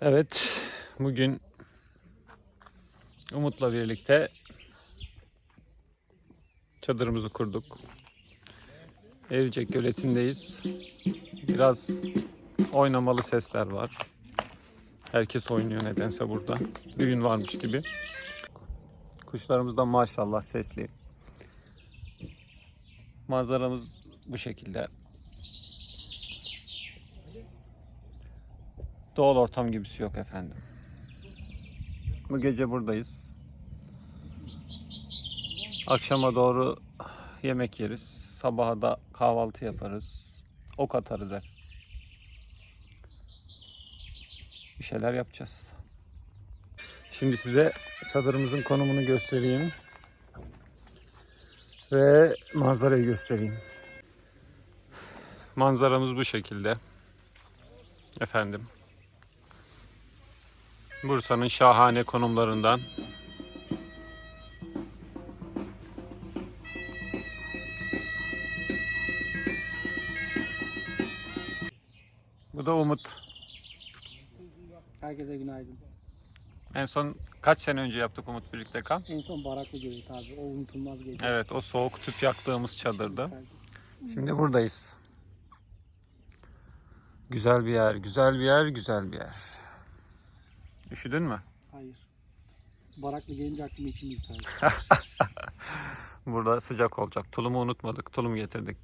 Evet, bugün Umut'la birlikte çadırımızı kurduk. Evcek göletindeyiz. Biraz oynamalı sesler var. Herkes oynuyor nedense burada. Düğün varmış gibi. Kuşlarımız da maşallah sesli. Manzaramız bu şekilde. Doğal ortam gibisi yok efendim. Bu gece buradayız. Akşama doğru yemek yeriz. Sabaha da kahvaltı yaparız. Ok atarız hep. Bir şeyler yapacağız. Şimdi size çadırımızın konumunu göstereyim. Ve manzarayı göstereyim. Manzaramız bu şekilde. Efendim. Bursa'nın şahane konumlarından Bu da Umut. Herkese günaydın. En son kaç sene önce yaptık Umut birlikte kamp? En son baraklı geceydi abi. O unutulmaz gece. Evet o soğuk tüp yaktığımız çadırda. Şimdi buradayız. Güzel bir yer, güzel bir yer, güzel bir yer. Üşüdün mü? Hayır. Baraklı gelince aklıma içim yıkardı. Burada sıcak olacak. Tulumu unutmadık. Tulum getirdik.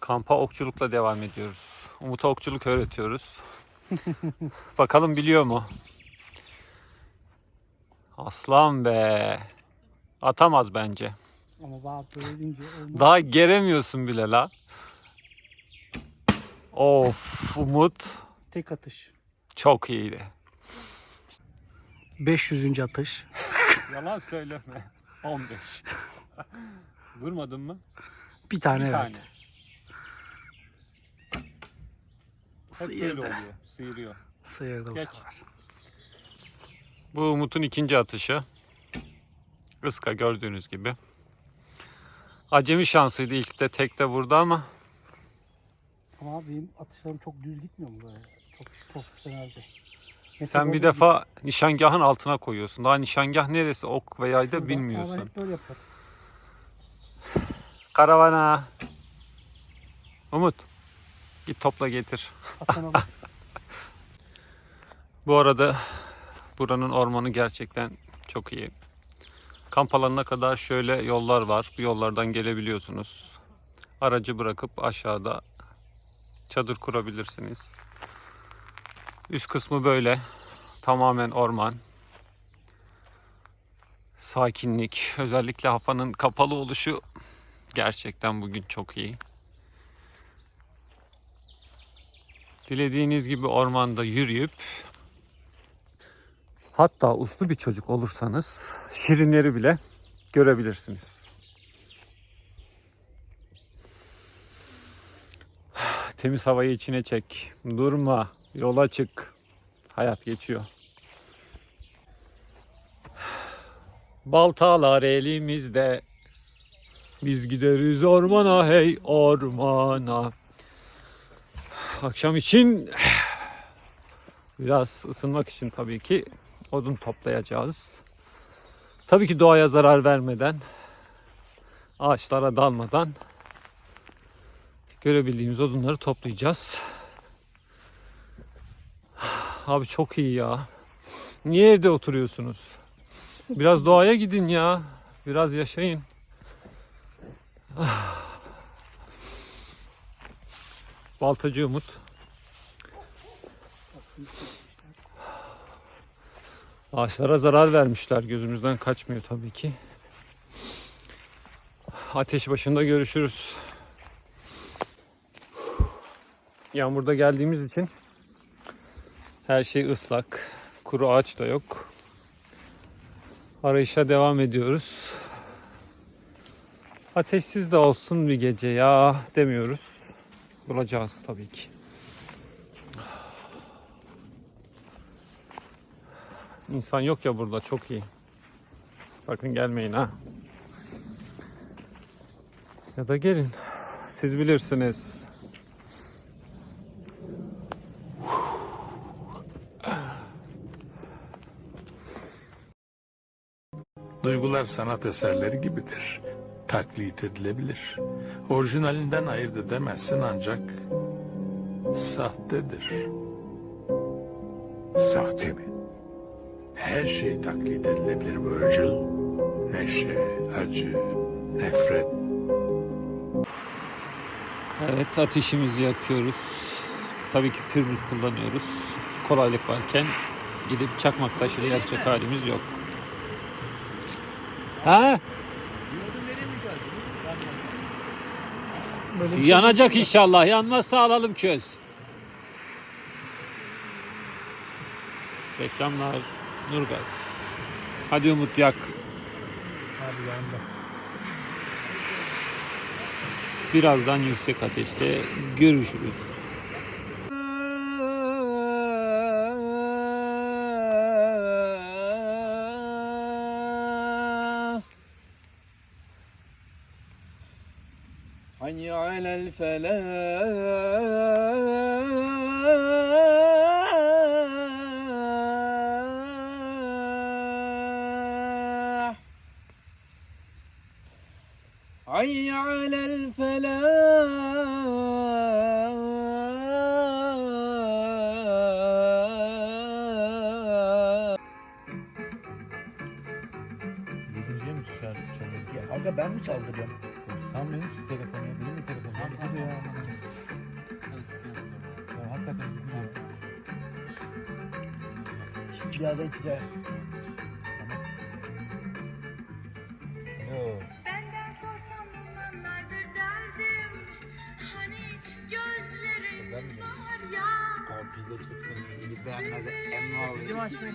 Kampa okçulukla devam ediyoruz. Umut'a okçuluk öğretiyoruz. Bakalım biliyor mu? Aslan be. Atamaz bence. Ama bana böyle deyince olmaz. Daha geremiyorsun bile la. Of Umut Tek atış. çok iyiydi. 500. atış. Yalan söyleme. 15. Vurmadın mı? Bir tane Bir evet. tane. Hep böyle Sıyırdı. oluyor. Sıyırıyor. Sıyırdı bu sefer. Bu Umut'un ikinci atışı. Iska gördüğünüz gibi. Acemi şansıydı ilk de tekte vurdu ama Ama abi benim atışlarım çok düz gitmiyor mu böyle? Çok profesyonelce. sen Mesela bir böyle defa nişangahın altına koyuyorsun. Daha nişangah neresi ok ve yayda şurada, bilmiyorsun. hep böyle yaparım. Karavana. Umut. Git topla getir. Atana bak. Bu arada buranın ormanı gerçekten çok iyi. Kamp alanına kadar şöyle yollar var. Bu yollardan gelebiliyorsunuz. Aracı bırakıp aşağıda çadır kurabilirsiniz. Üst kısmı böyle. Tamamen orman. Sakinlik. Özellikle hafanın kapalı oluşu gerçekten bugün çok iyi. Dilediğiniz gibi ormanda yürüyüp Hatta uslu bir çocuk olursanız şirinleri bile görebilirsiniz. Temiz havayı içine çek. Durma. Yola çık. Hayat geçiyor. Baltalar elimizde. Biz gideriz ormana hey ormana. Akşam için biraz ısınmak için tabii ki odun toplayacağız. Tabii ki doğaya zarar vermeden, ağaçlara dalmadan görebildiğimiz odunları toplayacağız. Abi çok iyi ya. Niye evde oturuyorsunuz? Biraz doğaya gidin ya. Biraz yaşayın. Baltacı Umut. Ağaçlara zarar vermişler. Gözümüzden kaçmıyor tabii ki. Ateş başında görüşürüz. Yağmurda geldiğimiz için her şey ıslak. Kuru ağaç da yok. Arayışa devam ediyoruz. Ateşsiz de olsun bir gece ya demiyoruz. Bulacağız tabii ki. İnsan yok ya burada çok iyi. Sakın gelmeyin ha. Ya da gelin. Siz bilirsiniz. Duygular sanat eserleri gibidir. Taklit edilebilir. Orijinalinden ayırt edemezsin ancak sahtedir. Sahte mi? Her şey taklit edilebilir Virgil. Neşe, acı, nefret, Evet ateşimizi yakıyoruz. Tabii ki pürmüz kullanıyoruz. Kolaylık varken gidip çakmak taşıyla yakacak halimiz yok. Ha? Böyle bir şey- Yanacak inşallah. Yanmazsa alalım köz. Reklamlar Nurgaz. Hadi Umut yak. Abi yandı. Birazdan yüksek ateşte görüşürüz. الفلاح حي على الفلاح Gidince mi şarkı çalıyor? Ya aga ben mi çaldırıyorum? Sen benim şu telefonu ya, benim mi telefonum? Hadi hadi ya. Ya hakikaten gidiyor. Şimdi birazdan içeceğiz. Yok. Benden sorsan bunlardır derdim Hani gözlerin var ya Biz de çeksen bizi beğenmez emmi alıyor. Kim açmayı?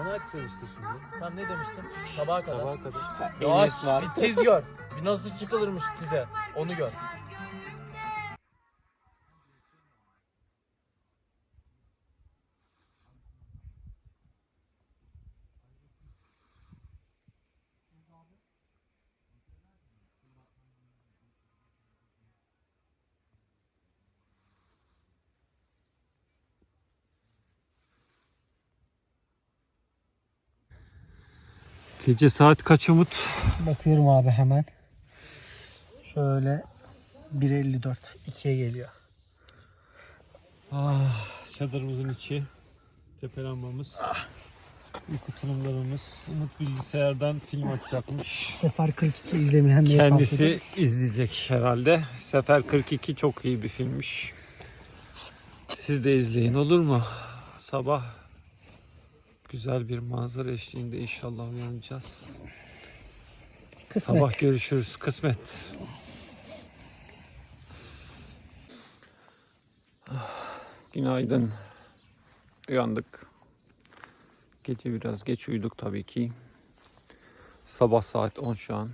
Onu açacağız işte şimdi. Sen ne demiştin? Sabaha kadar. Sabaha kadar. Enes var. Bir tiz gör. Bir nasıl çıkılırmış tize. Onu gör. Gece saat kaç Umut? Bakıyorum abi hemen. Şöyle 1.54 2'ye geliyor. Ah, çadırımızın içi. Tepe lambamız. Uyku tulumlarımız. Umut bilgisayardan film açacakmış. Sefer 42 izlemeyenlere Kendisi izleyecek herhalde. Sefer 42 çok iyi bir filmmiş. Siz de izleyin olur mu? Sabah güzel bir manzara eşliğinde inşallah uyanacağız. Kısmet. Sabah görüşürüz. Kısmet. Günaydın. Uyandık. Gece biraz geç uyuduk tabii ki. Sabah saat 10 şu an.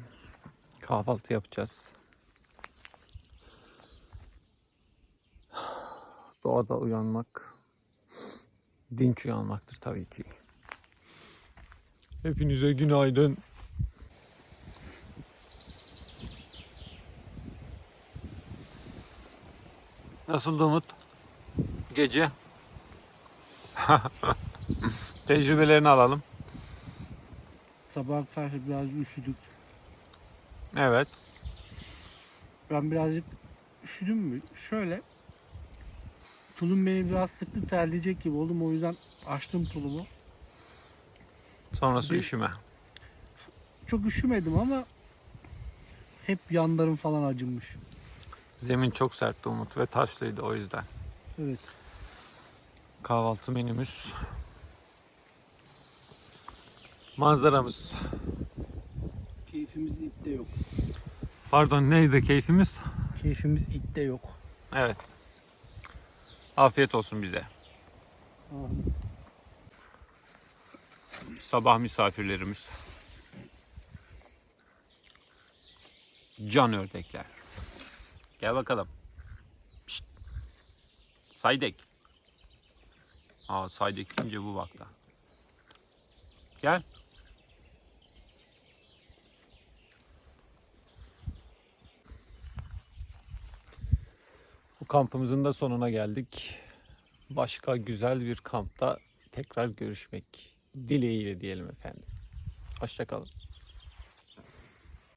Kahvaltı yapacağız. Doğada uyanmak dinç uyanmaktır tabii ki. Hepinize günaydın. Nasıldı Umut? Gece. Tecrübelerini alalım. Sabah karşı biraz üşüdük. Evet. Ben birazcık üşüdüm mü? Şöyle. Tulum beni biraz sıktı terleyecek gibi oldum. O yüzden açtım tulumu. Sonrası Bir- üşüme. Çok üşümedim ama hep yanlarım falan acımış. Zemin çok sertti Umut ve taşlıydı o yüzden. Evet. Kahvaltı menümüz. Manzaramız. Keyfimiz itte yok. Pardon neydi keyfimiz? Keyfimiz itte yok. Evet. Afiyet olsun bize. Sabah misafirlerimiz. Can ördekler. Gel bakalım. Pişt. Saydek. Aa saydek deyince bu vakta. Gel. Bu kampımızın da sonuna geldik. Başka güzel bir kampta tekrar görüşmek dileğiyle diyelim efendim. Hoşçakalın.